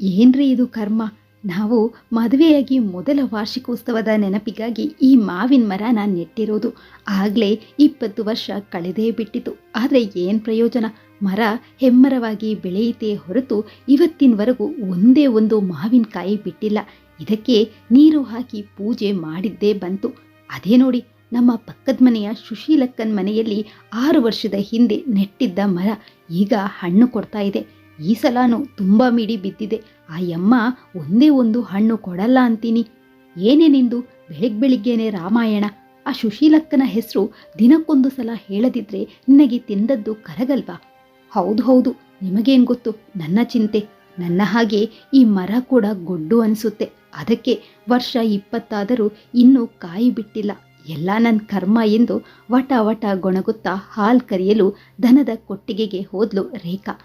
ಏನ್ರಿ ಇದು ಕರ್ಮ? ನಾವು ಮದುವೆಯಾಗಿ ಮೊದಲ ವಾರ್ಷಿಕೋತ್ಸವದ ನೆನಪಿಗಾಗಿ ಈ ಮಾವಿನ ಮರನ ನೆಟ್ಟಿರೋದು. ಆಗಲೇ ಇಪ್ಪತ್ತು ವರ್ಷ ಕಳೆದೇ ಬಿಟ್ಟಿತು. ಆದರೆ ಏನು ಪ್ರಯೋಜನ? ಮರ ಹೆಮ್ಮರವಾಗಿ ಬೆಳೆಯಿತೇ ಹೊರತು ಇವತ್ತಿನವರೆಗೂ ಒಂದೇ ಒಂದು ಮಾವಿನಕಾಯಿ ಬಿಟ್ಟಿಲ್ಲ. ಇದಕ್ಕೆ ನೀರು ಹಾಕಿ ಪೂಜೆ ಮಾಡಿದ್ದೇ ಬಂತು. ಅದೇ ನೋಡಿ, ನಮ್ಮ ಪಕ್ಕದ ಮನೆಯ ಸುಶೀಲಕ್ಕನ ಮನೆಯಲ್ಲಿ ಆರು ವರ್ಷದ ಹಿಂದೆ ನೆಟ್ಟಿದ್ದ ಮರ ಈಗ ಹಣ್ಣು ಕೊಡ್ತಾ ಇದೆ. ಈ ಸಲನೂ ತುಂಬ ಮಿಡಿ ಬಿದ್ದಿದೆ. ಆ ಯಮ್ಮ ಒಂದೇ ಒಂದು ಹಣ್ಣು ಕೊಡಲ್ಲ ಅಂತೀನಿ. ಏನೇ ನಿಂದು? ಬೆಳಿಗ್ ಬೆಳಿಗ್ಗೆನೆ ರಾಮಾಯಣ. ಆ ಸುಶೀಲಕ್ಕನ ಹೆಸರು ದಿನಕ್ಕೊಂದು ಸಲ ಹೇಳದಿದ್ರೆ ನಿನಗೆ ತಿಂದದ್ದು ಕರಗಲ್ವಾ? ಹೌದು ಹೌದು. ನಿಮಗೇನು ಗೊತ್ತು? ನನ್ನ ಚಿಂತೆ. ನನ್ನ ಹಾಗೆ ಈ ಮರ ಕೂಡ ಗೊಡ್ಡು ಅನಿಸುತ್ತೆ. ಅದಕ್ಕೆ ವರ್ಷ ಇಪ್ಪತ್ತಾದರೂ ಇನ್ನೂ ಕಾಯಿ ಬಿಟ್ಟಿಲ್ಲ. ಎಲ್ಲ ನನ್ನ ಕರ್ಮ ಎಂದು ವಟ ವಟ ಗೊಣಗುತ್ತಾ ಹಾಲ್ ಕರೆಯಲು ದನದ ಕೊಟ್ಟಿಗೆಗೆ ಹೋದ್ಲು ರೇಖಾ.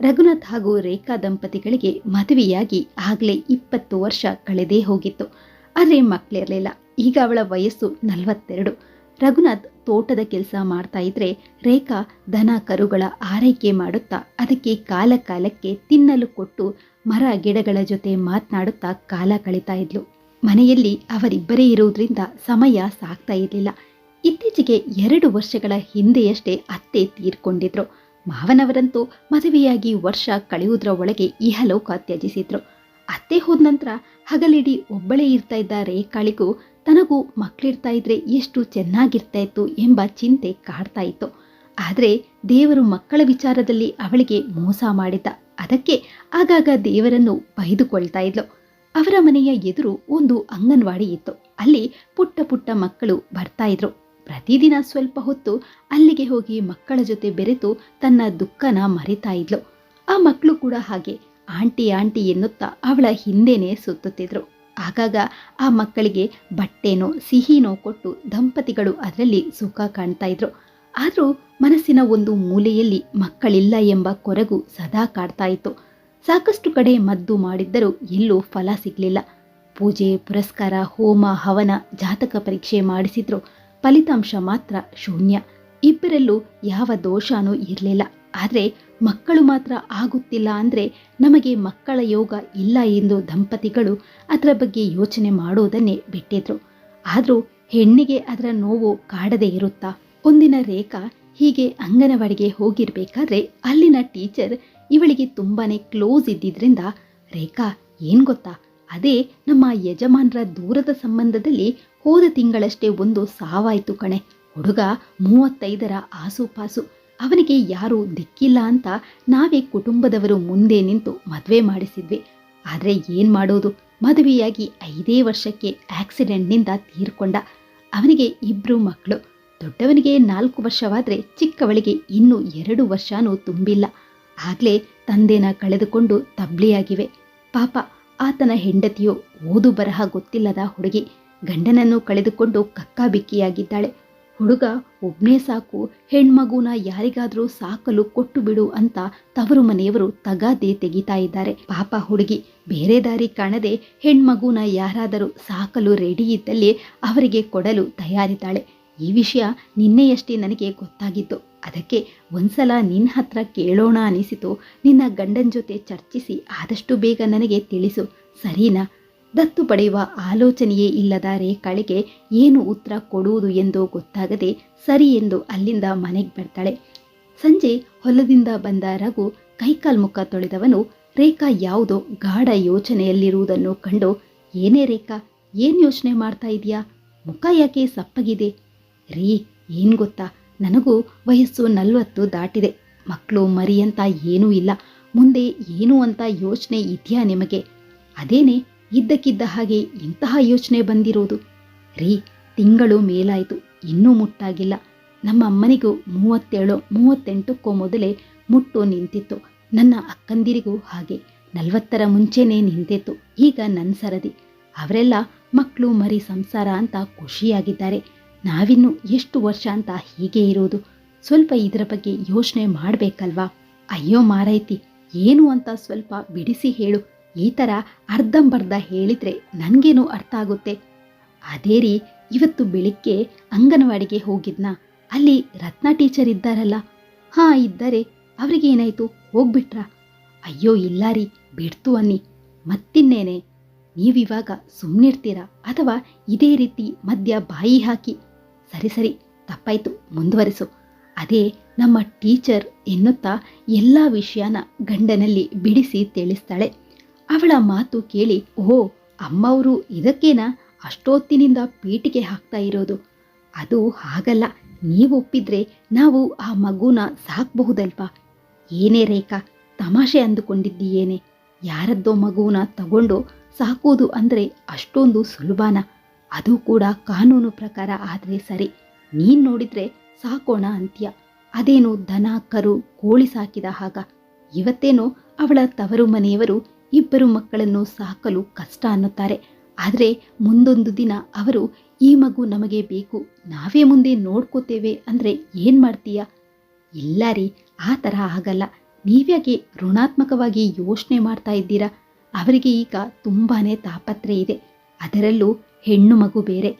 ರಘುನಾಥ್ ಹಾಗೂ ರೇಖಾ ದಂಪತಿಗಳಿಗೆ ಮದುವೆಯಾಗಿ ಆಗಲೇ ಇಪ್ಪತ್ತು ವರ್ಷ ಕಳೆದೇ ಹೋಗಿತ್ತು. ಆದರೆ ಮಕ್ಕಳಿರಲಿಲ್ಲ. ಈಗ ಅವಳ ವಯಸ್ಸು ನಲವತ್ತೆರಡು. ರಘುನಾಥ್ ತೋಟದ ಕೆಲಸ ಮಾಡ್ತಾ ಇದ್ರೆ ರೇಖಾ ದನ ಕರುಗಳ ಆರೈಕೆ ಮಾಡುತ್ತಾ ಅದಕ್ಕೆ ಕಾಲ ಕಾಲಕ್ಕೆ ತಿನ್ನಲು ಕೊಟ್ಟು ಮರ ಗಿಡಗಳ ಜೊತೆ ಮಾತನಾಡುತ್ತಾ ಕಾಲ ಕಳೀತಾ ಇದ್ಲು. ಮನೆಯಲ್ಲಿ ಅವರಿಬ್ಬರೇ ಇರುವುದರಿಂದ ಸಮಯ ಸಾಕ್ತಾ ಇರಲಿಲ್ಲ. ಇತ್ತೀಚೆಗೆ ಎರಡು ವರ್ಷಗಳ ಹಿಂದೆಯಷ್ಟೇ ಅತ್ತೆ ತೀರ್ಕೊಂಡಿದ್ರು. ಮಾವನವರಂತೂ ಮದುವೆಯಾಗಿ ವರ್ಷ ಕಳೆಯುವುದರ ಒಳಗೆ ಇಹಲೋಕ ತ್ಯಜಿಸಿದ್ರು. ಅತ್ತೆ ಹೋದ ನಂತರ ಹಗಲಿಡಿ ಒಬ್ಬಳೇ ಇರ್ತಾ ಇದ್ದ ರೇಖಾಳಿಗೂ ತನಗೂ ಮಕ್ಕಳಿರ್ತಾ ಇದ್ರೆ ಎಷ್ಟು ಚೆನ್ನಾಗಿರ್ತಾ ಇತ್ತು ಎಂಬ ಚಿಂತೆ ಕಾಡ್ತಾ ಇತ್ತು. ಆದರೆ ದೇವರು ಮಕ್ಕಳ ವಿಚಾರದಲ್ಲಿ ಅವಳಿಗೆ ಮೋಸ ಮಾಡಿದ್ದ. ಅದಕ್ಕೆ ಆಗಾಗ ದೇವರನ್ನು ಬೈದುಕೊಳ್ತಾ ಇದ್ಲು. ಅವರ ಮನೆಯ ಎದುರು ಒಂದು ಅಂಗನವಾಡಿ ಇತ್ತು. ಅಲ್ಲಿ ಪುಟ್ಟ ಪುಟ್ಟ ಮಕ್ಕಳು ಬರ್ತಾ ಇದ್ರು. ಪ್ರತಿದಿನ ಸ್ವಲ್ಪ ಹೊತ್ತು ಅಲ್ಲಿಗೆ ಹೋಗಿ ಮಕ್ಕಳ ಜೊತೆ ಬೆರೆತು ತನ್ನ ದುಃಖನ ಮರಿತಾ ಇದ್ಲು. ಆ ಮಕ್ಕಳು ಕೂಡ ಹಾಗೆ ಆಂಟಿ ಆಂಟಿ ಎನ್ನುತ್ತಾ ಅವಳ ಹಿಂದೆನೇ ಸುತ್ತುತ್ತಿದ್ರು. ಆಗಾಗ ಆ ಮಕ್ಕಳಿಗೆ ಬಟ್ಟೆನೋ, ಸಿಹಿನೋ ಕೊಟ್ಟು ದಂಪತಿಗಳು ಅದರಲ್ಲಿ ಸುಖ ಕಾಣ್ತಾ ಇದ್ರು. ಆದರೂ ಮನಸ್ಸಿನ ಒಂದು ಮೂಲೆಯಲ್ಲಿ ಮಕ್ಕಳಿಲ್ಲ ಎಂಬ ಕೊರಗು ಸದಾ ಕಾಡ್ತಾ ಇತ್ತು. ಸಾಕಷ್ಟು ಕಡೆ ಮದ್ದು ಮಾಡಿದ್ದರೂ ಎಲ್ಲೂ ಫಲ ಸಿಗಲಿಲ್ಲ. ಪೂಜೆ, ಪುರಸ್ಕಾರ, ಹೋಮ, ಹವನ ಜಾತಕ ಪರೀಕ್ಷೆ ಮಾಡಿಸಿದ್ರು. ಫಲಿತಾಂಶ ಮಾತ್ರ ಶೂನ್ಯ. ಇಬ್ಬರಲ್ಲೂ ಯಾವ ದೋಷನೂ ಇರಲಿಲ್ಲ. ಆದರೆ ಮಕ್ಕಳು ಮಾತ್ರ ಆಗುತ್ತಿಲ್ಲ ಅಂದರೆ ನಮಗೆ ಮಕ್ಕಳ ಯೋಗ ಇಲ್ಲ ಎಂದು ದಂಪತಿಗಳು ಅದರ ಬಗ್ಗೆ ಯೋಚನೆ ಮಾಡೋದನ್ನೇ ಬಿಟ್ಟಿದ್ರು. ಆದರೂ ಹೆಣ್ಣಿಗೆ ಅದರ ನೋವು ಕಾಡದೇ ಇರುತ್ತಾ? ಒಂದಿನ ರೇಖಾ ಹೀಗೆ ಅಂಗನವಾಡಿಗೆ ಹೋಗಿರಬೇಕಾದ್ರೆ ಅಲ್ಲಿನ ಟೀಚರ್ ಇವಳಿಗೆ ತುಂಬಾನೇ ಕ್ಲೋಸ್ ಇದ್ದಿದ್ರಿಂದ, ರೇಖಾ, ಏನು ಗೊತ್ತಾ? ಅದೇ ನಮ್ಮ ಯಜಮಾನರ ದೂರದ ಸಂಬಂಧದಲ್ಲಿ ಹೋದ ತಿಂಗಳಷ್ಟೇ ಒಂದು ಸಾವಾಯ್ತು ಕಣೆ. ಹುಡುಗ ಮೂವತ್ತೈದರ ಆಸುಪಾಸು. ಅವನಿಗೆ ಯಾರೂ ದಿಕ್ಕಿಲ್ಲ ಅಂತ ನಾವೇ ಕುಟುಂಬದವರು ಮುಂದೆ ನಿಂತು ಮದುವೆ ಮಾಡಿಸಿದ್ವಿ. ಆದರೆ ಏನು ಮಾಡೋದು? ಮದುವೆಯಾಗಿ ಐದೇ ವರ್ಷಕ್ಕೆ ಆಕ್ಸಿಡೆಂಟ್ನಿಂದ ತೀರ್ಕೊಂಡ. ಅವನಿಗೆ ಇಬ್ಬರು ಮಕ್ಕಳು ದೊಡ್ಡವನಿಗೆ ನಾಲ್ಕು ವರ್ಷವಾದರೆ ಚಿಕ್ಕವಳಿಗೆ ಇನ್ನೂ ಎರಡು ವರ್ಷನೂ ತುಂಬಿಲ್ಲ. ಆಗಲೇ ತಂದೆನ ಕಳೆದುಕೊಂಡು ತಬ್ಲಿಯಾಗಿವೆ. ಪಾಪ, ಆತನ ಹೆಂಡತಿಯು ಓದು ಬರಹ ಗೊತ್ತಿಲ್ಲದ ಹುಡುಗಿ. ಗಂಡನನ್ನು ಕಳೆದುಕೊಂಡು ಕಕ್ಕಾಬಿಕ್ಕಿಯಾಗಿದ್ದಾಳೆ. ಹುಡುಗ, ಒಬ್ನೇ ಸಾಕು, ಹೆಣ್ಮಗುನ ಯಾರಿಗಾದರೂ ಸಾಕಲು ಕೊಟ್ಟು ಬಿಡು ಅಂತ ತವರು ಮನೆಯವರು ತಗಾದೆ ತೆಗಿತಾ ಇದ್ದಾರೆ. ಪಾಪ ಹುಡುಗಿ, ಬೇರೆ ದಾರಿ ಕಾಣದೆ ಹೆಣ್ಮಗುನ ಯಾರಾದರೂ ಸಾಕಲು ರೆಡಿ ಇದ್ದಲ್ಲಿ ಅವರಿಗೆ ಕೊಡಲು ತಯಾರಿದ್ದಾಳೆ. ಈ ವಿಷಯ ನಿನ್ನೆಯಷ್ಟೇ ನನಗೆ ಗೊತ್ತಾಗಿತ್ತು. ಅದಕ್ಕೆ ಒಂದ್ಸಲ ನಿನ್ನ ಹತ್ರ ಕೇಳೋಣ ಅನಿಸಿತು. ನಿನ್ನ ಗಂಡನ ಜೊತೆ ಚರ್ಚಿಸಿ ಆದಷ್ಟು ಬೇಗ ನನಗೆ ತಿಳಿಸು. ಸರಿನಾ? ದತ್ತು ಪಡೆಯುವ ಆಲೋಚನೆಯೇ ಇಲ್ಲದ ರೇಖಾಳಿಗೆ ಏನು ಉತ್ತರ ಕೊಡುವುದು ಎಂದು ಗೊತ್ತಾಗದೆ ಸರಿ ಎಂದು ಅಲ್ಲಿಂದ ಮನೆಗೆ ಬರ್ತಾಳೆ. ಸಂಜೆ ಹೊಲದಿಂದ ಬಂದ ರಘು ಕೈಕಾಲ್ ಮುಖ ತೊಳೆದವನು, ರೇಖಾ, ಯಾವುದೋ ಗಾಢ ಯೋಚನೆಯಲ್ಲಿರುವುದನ್ನು ಕಂಡು ಏನೇ ರೇಖಾ, ಏನು ಯೋಚನೆ ಮಾಡ್ತಾ ಇದೆಯಾ ಮುಖ ಯಾಕೆ ಸಪ್ಪಗಿದೆ? ರೀ, ಏನು ಗೊತ್ತಾ? ನನಗೂ ವಯಸ್ಸು ನಲವತ್ತು ದಾಟಿದೆ. ಮಕ್ಕಳು ಮರಿ ಅಂತ ಏನೂ ಇಲ್ಲ. ಮುಂದೆ ಏನು ಅಂತ ಯೋಚನೆ ಇದೆಯಾ ನಿಮಗೆ? ಅದೇನೆ ಇದ್ದಕ್ಕಿದ್ದ ಹಾಗೆ ಇಂತಹ ಯೋಚನೆ ಬಂದಿರೋದು. ರೀ, ತಿಂಗಳು ಮೇಲಾಯಿತು, ಇನ್ನೂ ಮುಟ್ಟಾಗಿಲ್ಲ. ನಮ್ಮ ಅಮ್ಮನಿಗೂ ಮೂವತ್ತೇಳು, ಮೂವತ್ತೆಂಟಕ್ಕೂ ಮೊದಲೇ ಮುಟ್ಟು ನಿಂತಿತ್ತು. ನನ್ನ ಅಕ್ಕಂದಿರಿಗೂ ಹಾಗೆ, ನಲವತ್ತರ ಮುಂಚೆನೇ ನಿಂತಿತ್ತು, ಈಗ ನನ್ನ ಸರದಿ. ಅವರೆಲ್ಲ ಮಕ್ಕಳು ಮರಿ ಸಂಸಾರ ಅಂತ ಖುಷಿಯಾಗಿದ್ದಾರೆ. ನಾವಿನ್ನು ಎಷ್ಟು ವರ್ಷ ಅಂತ ಹೀಗೆ ಇರೋದು? ಸ್ವಲ್ಪ ಇದರ ಬಗ್ಗೆ ಯೋಚನೆ ಮಾಡಬೇಕಲ್ವಾ? ಅಯ್ಯೋ ಮಾರೈತಿ, ಏನು ಅಂತ ಸ್ವಲ್ಪ ಬಿಡಿಸಿ ಹೇಳು. ಈ ಥರ ಅರ್ಧಂಬರ್ಧ ಹೇಳಿದ್ರೆ ನನಗೇನು ಅರ್ಥ ಆಗುತ್ತೆ. ಅದೇ ರೀ, ಇವತ್ತು ಬೆಳಿಗ್ಗೆ ಅಂಗನವಾಡಿಗೆ ಹೋಗಿದ್ನಾ. ಅಲ್ಲಿ ರತ್ನ ಟೀಚರ್ ಇದ್ದಾರಲ್ಲ. ಹಾಂ, ಇದ್ದಾರೆ. ಅವರಿಗೇನಾಯಿತು? ಹೋಗ್ಬಿಟ್ರಾ? ಅಯ್ಯೋ, ಇಲ್ಲ ರೀ, ಬಿಡ್ತು ಅನ್ನಿ. ಮತ್ತಿನ್ನೇನೆ, ನೀವಿವಾಗ ಸುಮ್ಮನಿರ್ತೀರಾ ಅಥವಾ ಇದೇ ರೀತಿ ಮದ್ಯ ಬಾಯಿ ಹಾಕಿ? ಸರಿ ಸರಿ, ತಪ್ಪಾಯಿತು, ಮುಂದುವರಿಸು. ಅದೇ ನಮ್ಮ ಟೀಚರ್ ಎನ್ನುತ್ತಾ ಎಲ್ಲ ವಿಷಯನ ಗಂಡನಲ್ಲಿ ಬಿಡಿಸಿ ತಿಳಿಸ್ತಾಳೆ. ಅವಳ ಮಾತು ಕೇಳಿ ಓ ಅಮ್ಮವರು ಇದಕ್ಕೇನ ಅಷ್ಟೊತ್ತಿನಿಂದ ಪೀಟಿಗೆ ಹಾಕ್ತಾ ಇರೋದು? ಅದು ಹಾಗಲ್ಲ, ನೀವು ಒಪ್ಪಿದ್ರೆ ನಾವು ಆ ಮಗುನ ಸಾಕ್ಬಹುದಲ್ವಾ? ಏನೇ ರೇಖಾ, ತಮಾಷೆ ಅಂದುಕೊಂಡಿದ್ದೀಯೇನೆ. ಯಾರದ್ದೋ ಮಗುವನ್ನ ತಗೊಂಡು ಸಾಕೋದು ಅಂದರೆ ಅಷ್ಟೊಂದು ಸುಲಭನ. ಅದು ಕೂಡ ಕಾನೂನು ಪ್ರಕಾರ ಆದರೆ ಸರಿ. ನೀನು ನೋಡಿದ್ರೆ ಸಾಕೋಣ ಅಂತ್ಯ. ಅದೇನು ದನ, ಕರು, ಕೋಳಿ ಸಾಕಿದ ಹಾಗ. ಇವತ್ತೇನೋ ಅವಳ ತವರು ಮನೆಯವರು ಇಬ್ಬರು ಮಕ್ಕಳನ್ನು ಸಾಕಲು ಕಷ್ಟ ಅನ್ನುತ್ತಾರೆ. ಆದರೆ ಮುಂದೊಂದು ದಿನ ಅವರು, ಈ ಮಗು ನಮಗೆ ಬೇಕು, ನಾವೇ ಮುಂದೆ ನೋಡ್ಕೋತೇವೆ ಅಂದರೆ ಏನು ಮಾಡ್ತೀಯ? ಇಲ್ಲ ರೀ, ಆ ಥರ ಆಗಲ್ಲ. ನೀವ್ಯಾಕೆ ಋಣಾತ್ಮಕವಾಗಿ ಯೋಚನೆ ಮಾಡ್ತಾ ಇದ್ದೀರಾ? ಅವರಿಗೆ ಈಗ ತುಂಬಾನೇ ತಾಪತ್ರೆ ಇದೆ. ಅದರಲ್ಲೂ ಹೆಣ್ಣು ಮಗು ಬೇರೆ.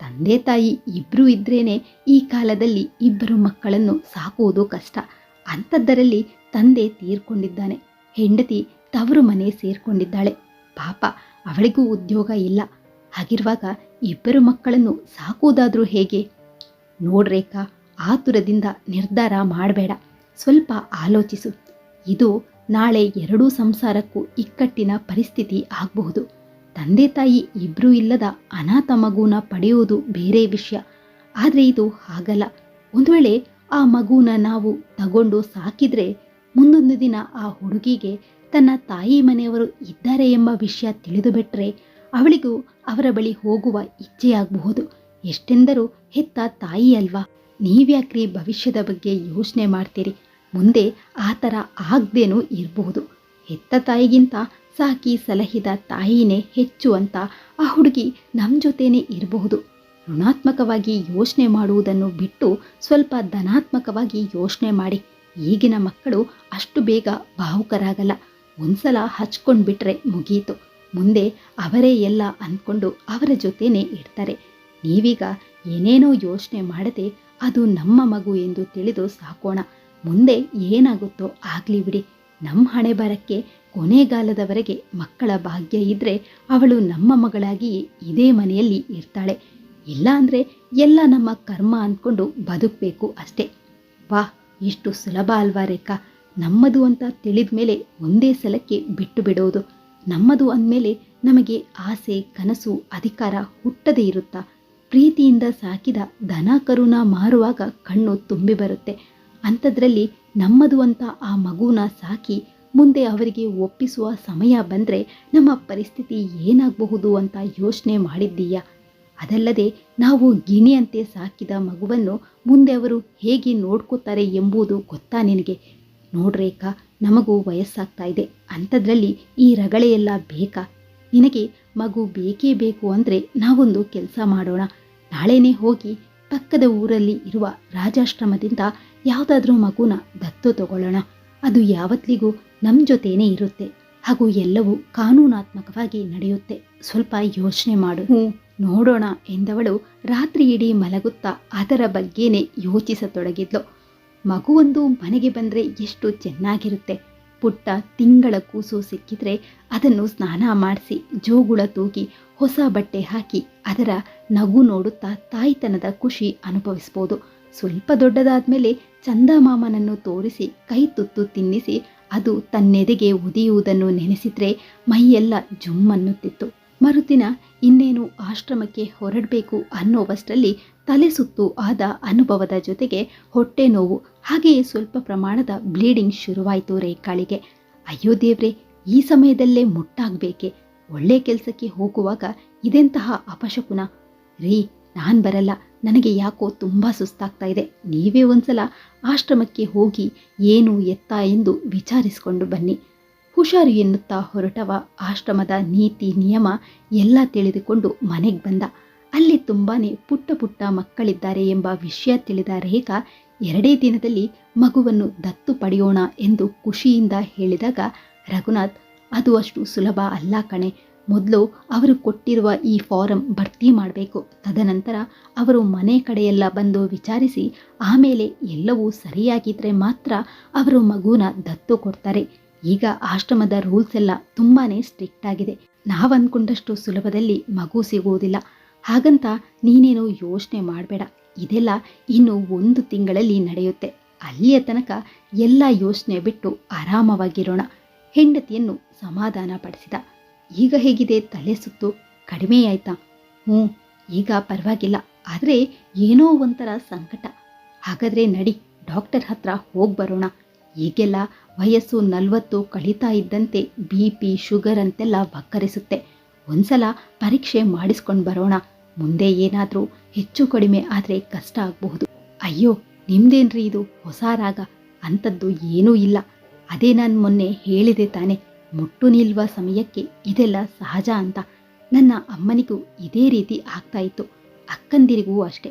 ತಂದೆ ತಾಯಿ ಇಬ್ಬರು ಇದ್ರೇನೆ ಈ ಕಾಲದಲ್ಲಿ ಇಬ್ಬರು ಮಕ್ಕಳನ್ನು ಸಾಕುವುದು ಕಷ್ಟ. ಅಂಥದ್ದರಲ್ಲಿ ತಂದೆ ತೀರ್ಕೊಂಡಿದ್ದಾನೆ. ಹೆಂಡತಿ ತವರು ಮನೆ ಸೇರ್ಕೊಂಡಿದ್ದಾಳೆ. ಪಾಪ, ಅವಳಿಗೂ ಉದ್ಯೋಗ ಇಲ್ಲ. ಹಾಗಿರುವಾಗ ಇಬ್ಬರು ಮಕ್ಕಳನ್ನು ಸಾಕುವುದಾದರೂ ಹೇಗೆ? ನೋಡ್ರೇಕಾ ಆತುರದಿಂದ ನಿರ್ಧಾರ ಮಾಡಬೇಡ. ಸ್ವಲ್ಪ ಆಲೋಚಿಸು. ಇದು ನಾಳೆ ಎರಡೂ ಸಂಸಾರಕ್ಕೂ ಇಕ್ಕಟ್ಟಿನ ಪರಿಸ್ಥಿತಿ ಆಗಬಹುದು. ತಂದೆ ತಾಯಿ ಇಬ್ಬರೂ ಇಲ್ಲದ ಅನಾಥ ಮಗುನ ಪಡೆಯುವುದು ಬೇರೆ ವಿಷಯ. ಆದರೆ ಇದು ಹಾಗಲ್ಲ. ಒಂದು ವೇಳೆ ಆ ಮಗುನ ನಾವು ತಗೊಂಡು ಸಾಕಿದ್ರೆ ಮುಂದೊಂದು ದಿನ ಆ ಹುಡುಗಿಗೆ ತನ್ನ ತಾಯಿ ಮನೆಯವರು ಇದ್ದಾರೆ ಎಂಬ ವಿಷಯ ತಿಳಿದು ಬಿಟ್ರೆ ಅವಳಿಗೂ ಅವರ ಬಳಿ ಹೋಗುವ ಇಚ್ಛೆಯಾಗಬಹುದು. ಎಷ್ಟೆಂದರೂ ಹೆತ್ತ ತಾಯಿ ಅಲ್ವಾ? ನೀವ್ಯಾಕ್ರಿ ಭವಿಷ್ಯದ ಬಗ್ಗೆ ಯೋಚನೆ ಮಾಡ್ತೀರಿ. ಮುಂದೆ ಆ ಥರ ಆಗ್ದೇನೂ ಇರಬಹುದು. ಹೆತ್ತ ತಾಯಿಗಿಂತ ಸಾಕಿ ಸಲಹಿದ ತಾಯಿನೇ ಹೆಚ್ಚು ಅಂತ ಆ ಹುಡುಗಿ ನಮ್ಮ ಜೊತೆನೇ ಇರಬಹುದು. ಋಣಾತ್ಮಕವಾಗಿ ಯೋಚನೆ ಮಾಡುವುದನ್ನು ಬಿಟ್ಟು ಸ್ವಲ್ಪ ಧನಾತ್ಮಕವಾಗಿ ಯೋಚನೆ ಮಾಡಿ. ಈಗಿನ ಮಕ್ಕಳು ಅಷ್ಟು ಬೇಗ ಭಾವುಕರಾಗಲ್ಲ. ಒಂದ್ಸಲ ಹಚ್ಕೊಂಡು ಬಿಟ್ರೆ ಮುಗೀತು. ಮುಂದೆ ಅವರೇ ಎಲ್ಲ ಅಂದ್ಕೊಂಡು ಅವರ ಜೊತೆನೇ ಇರ್ತಾರೆ. ನೀವೀಗ ಏನೇನೋ ಯೋಚನೆ ಮಾಡದೆ ಅದು ನಮ್ಮ ಮಗು ಎಂದು ತಿಳಿದು ಸಾಕೋಣ. ಮುಂದೆ ಏನಾಗುತ್ತೋ ಆಗಲಿ ಬಿಡಿ. ನಮ್ಮ ಹಣೆ ಬರಕ್ಕೆ ಕೊನೆಗಾಲದವರೆಗೆ ಮಕ್ಕಳ ಭಾಗ್ಯ ಇದ್ರೆ ಅವಳು ನಮ್ಮ ಮಗಳಾಗಿ ಇದೇ ಮನೆಯಲ್ಲಿ ಇರ್ತಾಳೆ. ಇಲ್ಲ ಅಂದರೆ ಎಲ್ಲ ನಮ್ಮ ಕರ್ಮ ಅಂದ್ಕೊಂಡು ಬದುಕಬೇಕು ಅಷ್ಟೇ. ವಾ ಇಷ್ಟು ಸುಲಭ ಅಲ್ವಾ ರೇಖಾ? ನಮ್ಮದು ಅಂತ ತಿಳಿದ ಮೇಲೆ ಒಂದೇ ಸಲಕ್ಕೆ ಬಿಟ್ಟು ಬಿಡೋದು. ನಮ್ಮದು ಅಂದಮೇಲೆ ನಮಗೆ ಆಸೆ, ಕನಸು, ಅಧಿಕಾರ ಹುಟ್ಟದೇ ಇರುತ್ತಾ? ಪ್ರೀತಿಯಿಂದ ಸಾಕಿದ ದನ ಕರುನ ಮಾರುವಾಗ ಕಣ್ಣು ತುಂಬಿ ಬರುತ್ತೆ. ಅಂಥದ್ರಲ್ಲಿ ನಮ್ಮದು ಅಂತ ಆ ಮಗುನ ಸಾಕಿ ಮುಂದೆ ಅವರಿಗೆ ಒಪ್ಪಿಸುವ ಸಮಯ ಬಂದರೆ ನಮ್ಮ ಪರಿಸ್ಥಿತಿ ಏನಾಗಬಹುದು ಅಂತ ಯೋಚನೆ ಮಾಡಿದ್ದೀಯಾ? ಅದಲ್ಲದೆ ನಾವು ಗಿಣಿಯಂತೆ ಸಾಕಿದ ಮಗುವನ್ನು ಮುಂದೆ ಅವರು ಹೇಗೆ ನೋಡ್ಕೋತಾರೆ ಎಂಬುದು ಗೊತ್ತಾ ನಿನಗೆ? ನೋಡ್ರೇಕಾ ನಮಗೂ ವಯಸ್ಸಾಗ್ತಾ ಇದೆ. ಅಂಥದ್ರಲ್ಲಿ ಈ ರಗಳೆಯೆಲ್ಲ ಬೇಕಾ? ನಿನಗೆ ಮಗು ಬೇಕೇ ಬೇಕು ಅಂದರೆ ನಾವೊಂದು ಕೆಲಸ ಮಾಡೋಣ. ನಾಳೆನೇ ಹೋಗಿ ಪಕ್ಕದ ಊರಲ್ಲಿ ಇರುವ ರಾಜಾಶ್ರಮದಿಂದ ಯಾವುದಾದ್ರೂ ಮಗುನ ದತ್ತು ತಗೊಳ್ಳೋಣ. ಅದು ಯಾವತ್ತಿಗೂ ನಮ್ಮ ಜೊತೇನೇ ಇರುತ್ತೆ. ಹಾಗೂ ಎಲ್ಲವೂ ಕಾನೂನಾತ್ಮಕವಾಗಿ ನಡೆಯುತ್ತೆ. ಸ್ವಲ್ಪ ಯೋಚನೆ ಮಾಡು. ನೋಡೋಣ ಎಂದವಳು ರಾತ್ರಿ ಇಡೀ ಮಲಗುತ್ತಾ ಅದರ ಬಗ್ಗೆನೇ ಯೋಚಿಸತೊಡಗಿದ್ಲು. ಮಗುವೊಂದು ಮನೆಗೆ ಬಂದರೆ ಎಷ್ಟು ಚೆನ್ನಾಗಿರುತ್ತೆ. ಪುಟ್ಟ ತಿಂಗಳ ಕೂಸು ಸಿಕ್ಕಿದ್ರೆ ಅದನ್ನು ಸ್ನಾನ ಮಾಡಿಸಿ ಜೋಗುಳ ತೂಗಿ ಹೊಸ ಬಟ್ಟೆ ಹಾಕಿ ಅದರ ನಗು ನೋಡುತ್ತಾ ತಾಯ್ತನದ ಖುಷಿ ಅನುಭವಿಸ್ಬೋದು. ಸ್ವಲ್ಪ ದೊಡ್ಡದಾದ ಮೇಲೆ ಚಂದಮಾಮನನ್ನು ತೋರಿಸಿ ಕೈ ತುತ್ತು ತಿನ್ನಿಸಿ ಅದು ತನ್ನೆದೆಗೆ ಉದಿಯುವುದನ್ನು ನೆನೆಸಿದ್ರೆ ಮೈಯೆಲ್ಲ ಜುಮ್ಮನ್ನುತ್ತಿತ್ತು. ಮರುದಿನ ಇನ್ನೇನು ಆಶ್ರಮಕ್ಕೆ ಹೊರಡಬೇಕು ಅನ್ನೋವಷ್ಟರಲ್ಲಿ ತಲೆ ಸುತ್ತು ಆದ ಅನುಭವದ ಜೊತೆಗೆ ಹೊಟ್ಟೆ ನೋವು, ಹಾಗೆಯೇ ಸ್ವಲ್ಪ ಪ್ರಮಾಣದ ಬ್ಲೀಡಿಂಗ್ ಶುರುವಾಯಿತು ರೇಖಾಳಿಗೆ ಅಯ್ಯೋ ದೇವ್ರೆ, ಈ ಸಮಯದಲ್ಲೇ ಮುಟ್ಟಾಗಬೇಕೆ? ಒಳ್ಳೆ ಕೆಲಸಕ್ಕೆ ಹೋಗುವಾಗ ಇದೆಂತಹ ಅಪಶಕುನ? ರೀ, ನಾನು ಬರಲ್ಲ. ನನಗೆ ಯಾಕೋ ತುಂಬ ಸುಸ್ತಾಗ್ತಾ ಇದೆ. ನೀವೇ ಒಂದ್ಸಲ ಆಶ್ರಮಕ್ಕೆ ಹೋಗಿ ಏನು ಎತ್ತ ಎಂದು ವಿಚಾರಿಸಿಕೊಂಡು ಬನ್ನಿ. ಹುಷಾರು ಎನ್ನುತ್ತಾ ಹೊರಟವ. ಆಶ್ರಮದ ನೀತಿ, ನಿಯಮ ಎಲ್ಲ ತಿಳಿದುಕೊಂಡು ಮನೆಗೆ ಬಂದ. ಅಲ್ಲಿ ತುಂಬಾನೇ ಪುಟ್ಟ ಪುಟ್ಟ ಮಕ್ಕಳಿದ್ದಾರೆ ಎಂಬ ವಿಷಯ ತಿಳಿದ ರೇಖಾ, ಎರಡೇ ದಿನದಲ್ಲಿ ಮಗುವನ್ನು ದತ್ತು ಪಡೆಯೋಣ ಎಂದು ಖುಷಿಯಿಂದ ಹೇಳಿದಾಗ, ರಘುನಾಥ್, ಅದು ಅಷ್ಟು ಸುಲಭ ಅಲ್ಲ ಕಣೆ. ಮೊದಲು ಅವರು ಕೊಟ್ಟಿರುವ ಈ ಫಾರಂ ಭರ್ತಿ ಮಾಡಬೇಕು. ತದನಂತರ ಅವರು ಮನೆ ಕಡೆಯೆಲ್ಲ ಬಂದು ವಿಚಾರಿಸಿ, ಆಮೇಲೆ ಎಲ್ಲವೂ ಸರಿಯಾಗಿದ್ದರೆ ಮಾತ್ರ ಅವರು ಮಗುನ ದತ್ತು ಕೊಡ್ತಾರೆ. ಈಗ ಆಶ್ರಮದ ರೂಲ್ಸ್ ಎಲ್ಲ ತುಂಬಾನೇ ಸ್ಟ್ರಿಕ್ಟ್ ಆಗಿದೆ. ನಾವು ಅಂದ್ಕೊಂಡಷ್ಟು ಸುಲಭದಲ್ಲಿ ಮಗು ಸಿಗುವುದಿಲ್ಲ ಹಾಗಂತ ನೀನೇನು ಯೋಚನೆ ಮಾಡಬೇಡ. ಇದೆಲ್ಲ ಇನ್ನು ಒಂದು ತಿಂಗಳಲ್ಲಿ ನಡೆಯುತ್ತೆ. ಅಲ್ಲಿಯ ತನಕ ಎಲ್ಲ ಯೋಚನೆ ಬಿಟ್ಟು ಆರಾಮವಾಗಿರೋಣ. ಹೆಂಡತಿಯನ್ನು ಸಮಾಧಾನ ಪಡಿಸಿದ. ಈಗ ಹೇಗಿದೆ ತಲೆ ಸುತ್ತು? ಕಡಿಮೆಯಾಯ್ತಾ ಹ್ಞೂ ಈಗ ಪರವಾಗಿಲ್ಲ. ಆದರೆ ಏನೋ ಒಂಥರ ಸಂಕಟ. ಹಾಗಾದ್ರೆ ನಡಿ, ಡಾಕ್ಟರ್ ಹತ್ರ ಹೋಗಿ ಬರೋಣ. ಈಗೆಲ್ಲ ವಯಸ್ಸು ನಲವತ್ತು ಕಳೀತಾ ಇದ್ದಂತೆ ಬಿ ಪಿ ಶುಗರ್ ಅಂತೆಲ್ಲ ಬಕ್ಕರಿಸುತ್ತೆ ಒಂದ್ಸಲ ಪರೀಕ್ಷೆ ಮಾಡಿಸ್ಕೊಂಡು ಬರೋಣ. ಮುಂದೆ ಏನಾದರೂ ಹೆಚ್ಚು ಕಡಿಮೆ ಆದರೆ ಕಷ್ಟ ಆಗಬಹುದು. ಅಯ್ಯೋ, ನಿಮ್ದೇನ್ರಿ ಇದು? ಹೊಸ ರಾಗ. ಅಂಥದ್ದು ಏನೂ ಇಲ್ಲ. ಅದೇ ನಾನು ಮೊನ್ನೆ ಹೇಳಿದೆ ತಾನೆ, ಮುಟ್ಟು ನಿಲ್ವ ಸಮಯಕ್ಕೆ ಇದೆಲ್ಲ ಸಹಜ ಅಂತ. ನನ್ನ ಅಮ್ಮನಿಗೂ ಇದೇ ರೀತಿ ಆಗ್ತಾ ಇತ್ತು. ಅಕ್ಕಂದಿರಿಗೂ ಅಷ್ಟೆ.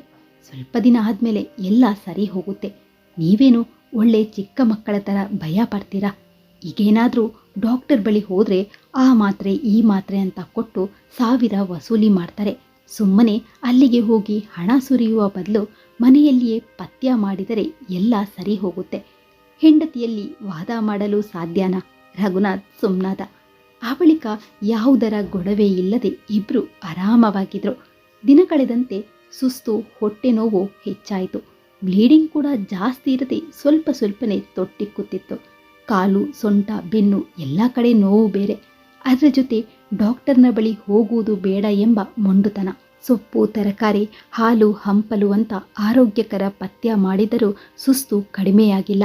ಸ್ವಲ್ಪ ದಿನ ಆದಮೇಲೆ ಎಲ್ಲ ಸರಿ ಹೋಗುತ್ತೆ. ನೀವೇನು ಒಳ್ಳೆ ಚಿಕ್ಕ ಮಕ್ಕಳ ಥರ ಭಯ ಪಡ್ತೀರಾ? ಈಗೇನಾದರೂ ಡಾಕ್ಟರ್ ಬಳಿ ಹೋದರೆ ಆ ಮಾತ್ರೆ, ಈ ಮಾತ್ರೆ ಅಂತ ಕೊಟ್ಟು ಸಾವಿರ ವಸೂಲಿ ಮಾಡ್ತಾರೆ. ಸುಮ್ಮನೆ ಅಲ್ಲಿಗೆ ಹೋಗಿ ಹಣ ಸುರಿಯುವ ಬದಲು ಮನೆಯಲ್ಲಿಯೇ ಪಥ್ಯ ಮಾಡಿದರೆ ಎಲ್ಲ ಸರಿ ಹೋಗುತ್ತೆ. ಹೆಂಡತಿಯಲ್ಲಿ ವಾದ ಮಾಡಲು ಸಾಧ್ಯನಾ? ರಘುನಾಥ್ ಸುಮ್ನಾದ. ಆ ಬಳಿಕ ಯಾವುದರ ಗೊಡವೆ ಇಲ್ಲದೆ ಇಬ್ಬರು ಆರಾಮವಾಗಿದ್ರು. ದಿನ ಕಳೆದಂತೆ ಸುಸ್ತು, ಹೊಟ್ಟೆ ನೋವು ಹೆಚ್ಚಾಯಿತು. ಬ್ಲೀಡಿಂಗ್ ಕೂಡ ಜಾಸ್ತಿ ಇರದೆ ಸ್ವಲ್ಪ ಸ್ವಲ್ಪನೇ ತೊಟ್ಟಿಕ್ಕುತ್ತಿತ್ತು ಕಾಲು, ಸೊಂಟ, ಬೆನ್ನು ಎಲ್ಲ ಕಡೆ ನೋವು ಬೇರೆ. ಅದರ ಜೊತೆ ಡಾಕ್ಟರ್ನ ಬಳಿ ಹೋಗುವುದು ಬೇಡ ಎಂಬ ಮೊಂಡುತನ. ಸೊಪ್ಪು, ತರಕಾರಿ, ಹಾಲು, ಹಂಪಲು ಅಂತ ಆರೋಗ್ಯಕರ ಪಥ್ಯ ಮಾಡಿದರೂ ಸುಸ್ತು ಕಡಿಮೆಯಾಗಿಲ್ಲ.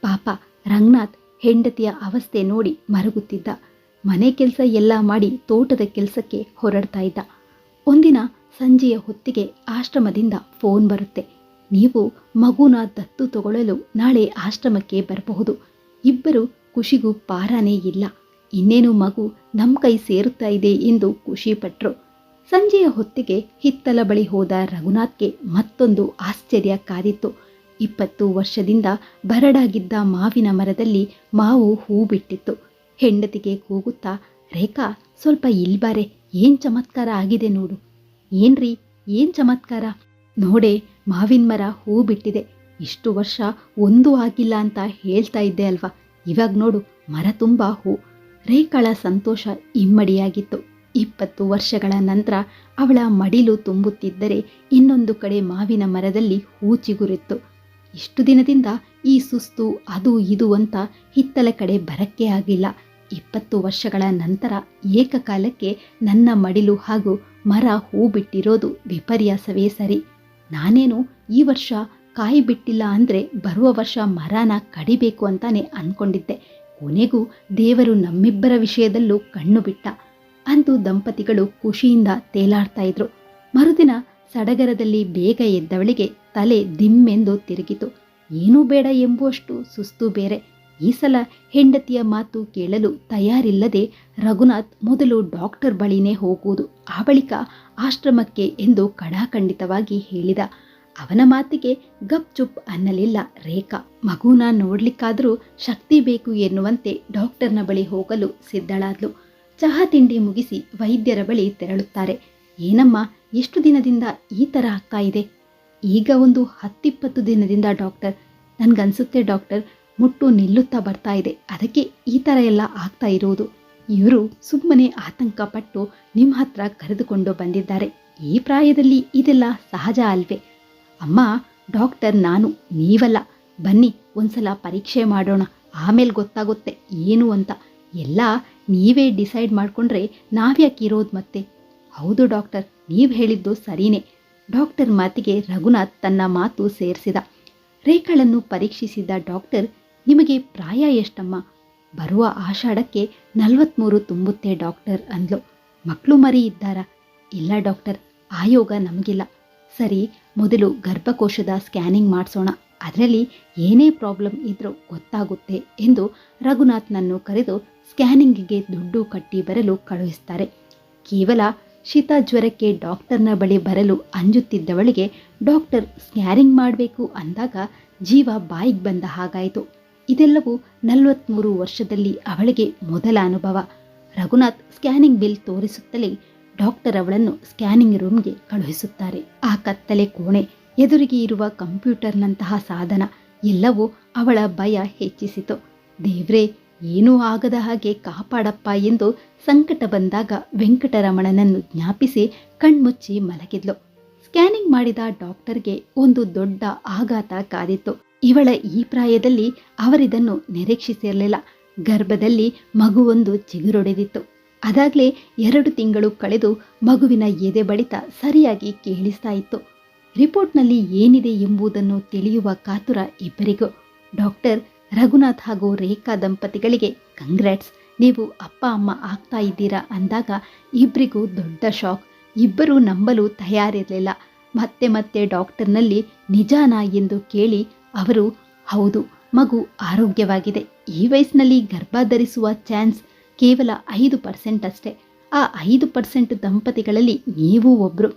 ಪಾಪ ರಂಗನಾಥ್ ಹೆಂಡತಿಯ ಅವಸ್ಥೆ ನೋಡಿ ಮರುಗುತ್ತಿದ್ದ. ಮನೆ ಕೆಲಸ ಎಲ್ಲ ಮಾಡಿ ತೋಟದ ಕೆಲಸಕ್ಕೆ ಹೊರಡ್ತಾ ಇದ್ದ. ಒಂದಿನ ಸಂಜೆಯ ಹೊತ್ತಿಗೆ ಆಶ್ರಮದಿಂದ ಫೋನ್ ಬರುತ್ತೆ. ನೀವು ಮಗುನ ದತ್ತು ತಗೊಳ್ಳಲು ನಾಳೆ ಆಶ್ರಮಕ್ಕೆ ಬರಬಹುದು. ಇಬ್ಬರು ಖುಷಿಗೂ ಪಾರಾನೇ ಇಲ್ಲ. ಇನ್ನೇನು ಮಗು ನಮ್ಮ ಕೈ ಸೇರುತ್ತಾ ಇದೆ ಎಂದು ಖುಷಿಪಟ್ರು ಸಂಜೆಯ ಹೊತ್ತಿಗೆ ಹಿತ್ತಲ ಬಳಿ ಹೋದ ರಘುನಾಥ್ಗೆ ಮತ್ತೊಂದು ಆಶ್ಚರ್ಯ ಕಾದಿತ್ತು. ಇಪ್ಪತ್ತು ವರ್ಷದಿಂದ ಬರಡಾಗಿದ್ದ ಮಾವಿನ ಮರದಲ್ಲಿ ಮಾವು ಹೂ ಬಿಟ್ಟಿತ್ತು ಹೆಂಡತಿಗೆ ಕೂಗುತ್ತಾ, ರೇಖಾ, ಸ್ವಲ್ಪ ಇಲ್ಬಾರೆ, ಏನ್ ಚಮತ್ಕಾರ ಆಗಿದೆ ನೋಡು. ಏನ್ರಿ, ಏನ್ ಚಮತ್ಕಾರ? ನೋಡೆ, ಮಾವಿನ ಮರ ಹೂ ಬಿಟ್ಟಿದೆ ಇಷ್ಟು ವರ್ಷ ಒಂದೂ ಆಗಿಲ್ಲ ಅಂತ ಹೇಳ್ತಾ ಇದ್ದೆ ಅಲ್ವಾ? ಇವಾಗ ನೋಡು, ಮರ ತುಂಬ ಹೂ. ರೇಖಾಳ ಸಂತೋಷ ಇಮ್ಮಡಿಯಾಗಿತ್ತು. ಇಪ್ಪತ್ತು ವರ್ಷಗಳ ನಂತರ ಅವಳ ಮಡಿಲು ತುಂಬುತ್ತಿದ್ದರೆ ಇನ್ನೊಂದು ಕಡೆ ಮಾವಿನ ಮರದಲ್ಲಿ ಹೂ ಚಿಗುರಿತ್ತು. ಇಷ್ಟು ದಿನದಿಂದ ಈ ಸುಸ್ತು, ಅದು ಇದು ಅಂತ ಹಿತ್ತಲ ಕಡೆ ಬರಕ್ಕೆ ಆಗಿಲ್ಲ. ಇಪ್ಪತ್ತು ವರ್ಷಗಳ ನಂತರ ಏಕಕಾಲಕ್ಕೆ ನನ್ನ ಮಡಿಲು ಹಾಗೂ ಮರ ಹೂ ಬಿಟ್ಟಿರೋದು ವಿಪರ್ಯಾಸವೇ ಸರಿ. ನಾನೇನು ಈ ವರ್ಷ ಕಾಯಿ ಬಿಟ್ಟಿಲ್ಲ ಅಂದರೆ ಬರುವ ವರ್ಷ ಮರನ ಕಡಿಬೇಕು ಅಂತಾನೆ ಅಂದ್ಕೊಂಡಿದ್ದೆ ಕೊನೆಗೂ ದೇವರು ನಮ್ಮಿಬ್ಬರ ವಿಷಯದಲ್ಲೂ ಕಣ್ಣು ಬಿಟ್ಟ. ಅಂದು ದಂಪತಿಗಳು ಖುಷಿಯಿಂದ ತೇಲಾಡ್ತಾ ಇದ್ರು. ಮರುದಿನ ಸಡಗರದಲ್ಲಿ ಬೇಗ ಎದ್ದವಳಿಗೆ ತಲೆ ದಿಮ್ಮೆಂದು ತಿರುಗಿತು. ಏನೂ ಬೇಡ ಎಂಬುವಷ್ಟು ಸುಸ್ತು ಬೇರೆ. ಈ ಸಲ ಹೆಂಡತಿಯ ಮಾತು ಕೇಳಲು ತಯಾರಿಲ್ಲದೆ ರಘುನಾಥ್ ಮೊದಲು ಡಾಕ್ಟರ್ ಬಳಿನೇ ಹೋಗುವುದು, ಆ ಬಳಿಕ ಆಶ್ರಮಕ್ಕೆ ಎಂದು ಕಡಾಖಂಡಿತವಾಗಿ ಹೇಳಿದ. ಅವನ ಮಾತಿಗೆ ಗಪ್ ಚುಪ್ ಅನ್ನಲಿಲ್ಲ ರೇಖಾ. ಮಗುನ ನೋಡ್ಲಿಕ್ಕಾದರೂ ಶಕ್ತಿ ಬೇಕು ಎನ್ನುವಂತೆ ಡಾಕ್ಟರ್ನ ಬಳಿ ಹೋಗಲು ಸಿದ್ಧಳಾದ್ಲು. ಚಹಾ ತಿಂಡಿ ಮುಗಿಸಿ ವೈದ್ಯರ ಬಳಿ ತೆರಳುತ್ತಾರೆ. ಏನಮ್ಮ, ಎಷ್ಟು ದಿನದಿಂದ ಈ ಥರ ಆಗ್ತಾ ಇದೆ? ಈಗ ಒಂದು ಹತ್ತಿಪ್ಪತ್ತು ದಿನದಿಂದ ಡಾಕ್ಟರ್. ನನಗನ್ಸುತ್ತೆ ಡಾಕ್ಟರ್. ಮುಟ್ಟು ನಿಲ್ಲುತ್ತಾ ಬರ್ತಾ ಇದೆ. ಅದಕ್ಕೆ ಈ ಥರ ಎಲ್ಲ ಆಗ್ತಾ ಇರುವುದು ಇವರು ಸುಮ್ಮನೆ ಆತಂಕ ಪಟ್ಟು ನಿಮ್ಮ ಹತ್ರ ಕರೆದುಕೊಂಡು ಬಂದಿದ್ದಾರೆ. ಈ ಪ್ರಾಯದಲ್ಲಿ ಇದೆಲ್ಲ ಸಹಜ ಅಲ್ವೇ? ಅಮ್ಮ, ಡಾಕ್ಟರ್ ನಾನು, ನೀವಲ್ಲ. ಬನ್ನಿ, ಒಂದ್ಸಲ ಪರೀಕ್ಷೆ ಮಾಡೋಣ. ಆಮೇಲೆ ಗೊತ್ತಾಗುತ್ತೆ ಏನು ಅಂತ. ಎಲ್ಲ ನೀವೇ ಡಿಸೈಡ್ ಮಾಡಿಕೊಂಡ್ರೆ ನಾವ್ಯಾಕೆ ಇರೋದು ಮತ್ತೆ? ಹೌದು ಡಾಕ್ಟರ್, ನೀವು ಹೇಳಿದ್ದು ಸರಿನೇ. ಡಾಕ್ಟರ್ ಮಾತಿಗೆ ರಘುನಾಥ್ ತನ್ನ ಮಾತು ಸೇರಿಸಿದ. ರೇಖಳನ್ನು ಪರೀಕ್ಷಿಸಿದ ಡಾಕ್ಟರ್ ನಿಮಗೆ ಪ್ರಾಯ ಎಷ್ಟಮ್ಮ? ಬರುವ ಆಷಾಢಕ್ಕೆ ನಲವತ್ತ್ಮೂರು ತುಂಬುತ್ತೆ ಡಾಕ್ಟರ್ ಅಂದ್ಲು. ಮಕ್ಕಳು ಮರಿ ಇದ್ದಾರಾ? ಇಲ್ಲ ಡಾಕ್ಟರ್ ಆಯೋಗ ನಮಗಿಲ್ಲ. ಸರಿ, ಮೊದಲು ಗರ್ಭಕೋಶದ ಸ್ಕ್ಯಾನಿಂಗ್ ಮಾಡಿಸೋಣ. ಅದರಲ್ಲಿ ಏನೇ ಪ್ರಾಬ್ಲಮ್ ಇದ್ರೂ ಗೊತ್ತಾಗುತ್ತೆ ಎಂದು ರಘುನಾಥ್ನನ್ನು ಕರೆದು ಸ್ಕ್ಯಾನಿಂಗ್ಗೆ ದುಡ್ಡು ಕಟ್ಟಿ ಬರಲು ಕಳುಹಿಸ್ತಾರೆ. ಕೇವಲ ಶೀತ ಜ್ವರಕ್ಕೆ ಡಾಕ್ಟರ್ನ ಬಳಿ ಬರಲು ಅಂಜುತ್ತಿದ್ದವಳಿಗೆ ಡಾಕ್ಟರ್ ಸ್ಕ್ಯಾನಿಂಗ್ ಮಾಡಬೇಕು ಅಂದಾಗ ಜೀವ ಬಾಯಿಗೆ ಬಂದ ಹಾಗಾಯಿತು. ಇದೆಲ್ಲವೂ ನಲವತ್ತ್ಮೂರು ವರ್ಷದಲ್ಲಿ ಅವಳಿಗೆ ಮೊದಲ ಅನುಭವ. ರಘುನಾಥ್ ಸ್ಕ್ಯಾನಿಂಗ್ ಬಿಲ್ ತೋರಿಸುತ್ತಲೇ ಡಾಕ್ಟರ್ ಅವಳನ್ನು ಸ್ಕ್ಯಾನಿಂಗ್ ರೂಮ್ಗೆ ಕಳುಹಿಸುತ್ತಾರೆ. ಆ ಕತ್ತಲೆ ಕೋಣೆ, ಎದುರಿಗೆ ಇರುವ ಕಂಪ್ಯೂಟರ್ನಂತಹ ಸಾಧನ, ಎಲ್ಲವೂ ಅವಳ ಭಯ ಹೆಚ್ಚಿಸಿತು. ದೇವ್ರೇ, ಏನೂ ಆಗದ ಹಾಗೆ ಕಾಪಾಡಪ್ಪ ಎಂದು ಸಂಕಟ ಬಂದಾಗ ವೆಂಕಟರಮಣನನ್ನು ಜ್ಞಾಪಿಸಿ ಕಣ್ಮುಚ್ಚಿ ಮಲಗಿದ್ಲು. ಸ್ಕ್ಯಾನಿಂಗ್ ಮಾಡಿದ ಡಾಕ್ಟರ್ಗೆ ಒಂದು ದೊಡ್ಡ ಆಘಾತ ಕಾದಿತ್ತು. ಇವಳ ಈ ಪ್ರಾಯದಲ್ಲಿ ಅವರಿದನ್ನು ನಿರೀಕ್ಷಿಸಿರಲಿಲ್ಲ. ಗರ್ಭದಲ್ಲಿ ಮಗುವೊಂದು ಚಿಗುರೊಡೆದಿತ್ತು. ಅದಾಗಲೇ ಎರಡು ತಿಂಗಳು ಕಳೆದು ಮಗುವಿನ ಎದೆ ಬಡಿತ ಸರಿಯಾಗಿ ಕೇಳಿಸ್ತಾ ಇತ್ತು. ರಿಪೋರ್ಟ್ನಲ್ಲಿ ಏನಿದೆ ಎಂಬುದನ್ನು ತಿಳಿಯುವ ಕಾತುರ ಇಬ್ಬರಿಗೂ. ಡಾಕ್ಟರ್ ರಘುನಾಥ್ ಹಾಗೂ ರೇಖಾ ದಂಪತಿಗಳಿಗೆ ಕಂಗ್ರಾಟ್ಸ್ ನೀವು ಅಪ್ಪ, ಅಮ್ಮ ಆಗ್ತಾ ಇದ್ದೀರಾ ಅಂದಾಗ ಇಬ್ಬರಿಗೂ ದೊಡ್ಡ ಶಾಕ್. ಇಬ್ಬರೂ ನಂಬಲು ತಯಾರಿರಲಿಲ್ಲ. ಮತ್ತೆ ಮತ್ತೆ ಡಾಕ್ಟರ್ನಲ್ಲಿ ನಿಜಾನಾ ಎಂದು ಕೇಳಿ ಅವರು, ಹೌದು, ಮಗು ಆರೋಗ್ಯವಾಗಿದೆ. ಈ ವಯಸ್ಸಿನಲ್ಲಿ ಗರ್ಭ ಧರಿಸುವ ಚಾನ್ಸ್ ಕೇವಲ ಐದು ಪರ್ಸೆಂಟ್ ಅಷ್ಟೇ. ಆ ಐದು ಪರ್ಸೆಂಟ್ ದಂಪತಿಗಳಲ್ಲಿ ನೀವು ಒಬ್ಬರು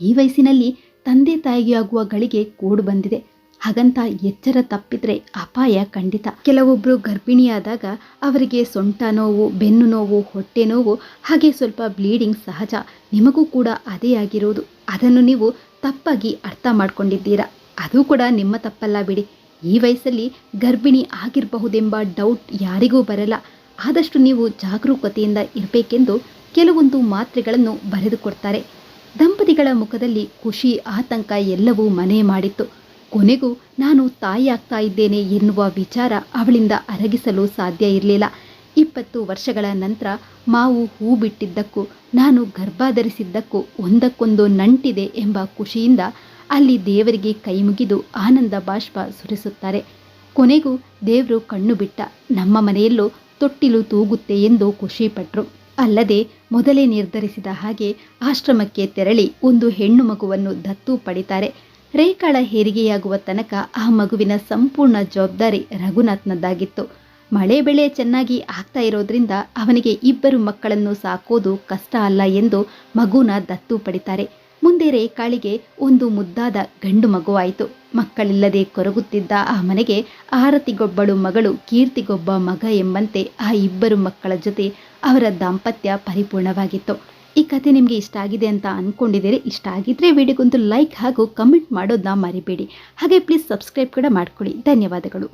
ಈ ವಯಸ್ಸಿನಲ್ಲಿ ತಂದೆ ತಾಯಿಯಾಗುವ ಗಳಿಗೆ ಕೂಡು ಬಂದಿದೆ. ಹಾಗಂತ ಎಚ್ಚರ ತಪ್ಪಿದ್ರೆ ಅಪಾಯ ಖಂಡಿತ. ಕೆಲವೊಬ್ಬರು ಗರ್ಭಿಣಿಯಾದಾಗ ಅವರಿಗೆ ಸೊಂಟ ನೋವು, ಬೆನ್ನು ನೋವು, ಹೊಟ್ಟೆ ನೋವು, ಹಾಗೆ ಸ್ವಲ್ಪ ಬ್ಲೀಡಿಂಗ್ ಸಹಜ. ನಿಮಗೂ ಕೂಡ ಅದೇ ಆಗಿರೋದು. ಅದನ್ನು ನೀವು ತಪ್ಪಾಗಿ ಅರ್ಥ ಮಾಡ್ಕೊಂಡಿದ್ದೀರಾ? ಅದು ಕೂಡ ನಿಮ್ಮ ತಪ್ಪಲ್ಲ ಬಿಡಿ. ಈ ವಯಸ್ಸಲ್ಲಿ ಗರ್ಭಿಣಿ ಆಗಿರಬಹುದೆಂಬ ಡೌಟ್ ಯಾರಿಗೂ ಬರಲ್ಲ. ಆದಷ್ಟು ನೀವು ಜಾಗರೂಕತೆಯಿಂದ ಇರಬೇಕೆಂದು ಕೆಲವೊಂದು ಮಾತ್ರೆಗಳನ್ನು ಬರೆದುಕೊಡ್ತಾರೆ. ದಂಪತಿಗಳ ಮುಖದಲ್ಲಿ ಖುಷಿ, ಆತಂಕ ಎಲ್ಲವೂ ಮನೆ ಮಾಡಿತ್ತು. ಕೊನೆಗೂ ನಾನು ತಾಯಿಯಾಗ್ತಾ ಇದ್ದೇನೆ ಎನ್ನುವ ವಿಚಾರ ಅವಳಿಂದ ಅರಗಿಸಲು ಸಾಧ್ಯ ಇರಲಿಲ್ಲ. ಇಪ್ಪತ್ತು ವರ್ಷಗಳ ನಂತರ ಮಾವು ಹೂ ಬಿಟ್ಟಿದ್ದಕ್ಕೂ ನಾನು ಗರ್ಭ ಧರಿಸಿದ್ದಕ್ಕೂ ಒಂದಕ್ಕೊಂದು ನಂಟಿದೆ ಎಂಬ ಖುಷಿಯಿಂದ ಅಲ್ಲಿ ದೇವರಿಗೆ ಕೈ ಮುಗಿದು ಆನಂದ ಬಾಷ್ಪ ಸುರಿಸುತ್ತಾರೆ. ಕೊನೆಗೂ ದೇವರು ಕಣ್ಣು ಬಿಟ್ಟ ನಮ್ಮ ಮನೆಯಲ್ಲೂ ತೊಟ್ಟಿಲು ತೂಗುತ್ತೆ ಎಂದು ಖುಷಿಪಟ್ರು. ಅಲ್ಲದೆ ಮೊದಲೇ ನಿರ್ಧರಿಸಿದ ಹಾಗೆ ಆಶ್ರಮಕ್ಕೆ ತೆರಳಿ ಒಂದು ಹೆಣ್ಣು ಮಗುವನ್ನು ದತ್ತು ಪಡಿತಾರೆ. ರೇಖಾಳ ಹೆರಿಗೆಯಾಗುವ ತನಕ ಆ ಮಗುವಿನ ಸಂಪೂರ್ಣ ಜವಾಬ್ದಾರಿ ರಘುನಾಥ್ನದ್ದಾಗಿತ್ತು. ಮಳೆ ಬೆಳೆ ಚೆನ್ನಾಗಿ ಆಗ್ತಾ ಇರೋದ್ರಿಂದ ಅವನಿಗೆ ಇಬ್ಬರು ಮಕ್ಕಳನ್ನು ಸಾಕೋದು ಕಷ್ಟ ಅಲ್ಲ ಎಂದು ಮಗುನ ದತ್ತು ಪಡಿತಾರೆ. ಮುಂದೆ ರೇಖಾಳಿಗೆ ಒಂದು ಮುದ್ದಾದ ಗಂಡು ಮಗುವಾಯಿತು. ಮಕ್ಕಳಿಲ್ಲದೆ ಕೊರಗುತ್ತಿದ್ದ ಆ ಮನೆಗೆ ಆರತಿಗೊಬ್ಬಳು ಮಗಳು ಕೀರ್ತಿಗೊಬ್ಬ ಮಗ ಎಂಬಂತೆ ಆ ಇಬ್ಬರು ಮಕ್ಕಳ ಜೊತೆ ಅವರ ದಾಂಪತ್ಯ ಪರಿಪೂರ್ಣವಾಗಿತ್ತು. ಈ ಕಥೆ ನಿಮಗೆ ಇಷ್ಟ ಆಗಿದೆ ಅಂತ ಅಂದ್ಕೊಂಡಿದ್ದೀರಿ ಇಷ್ಟ ಆಗಿದ್ರೆ ವಿಡಿಯೋಗೊಂದು ಲೈಕ್ ಹಾಗೂ ಕಮೆಂಟ್ ಮಾಡೋದನ್ನ ಮರಿಬೇಡಿ. ಹಾಗೆ ಪ್ಲೀಸ್ ಸಬ್ಸ್ಕ್ರೈಬ್ ಕೂಡ ಮಾಡ್ಕೊಳ್ಳಿ ಧನ್ಯವಾದಗಳು.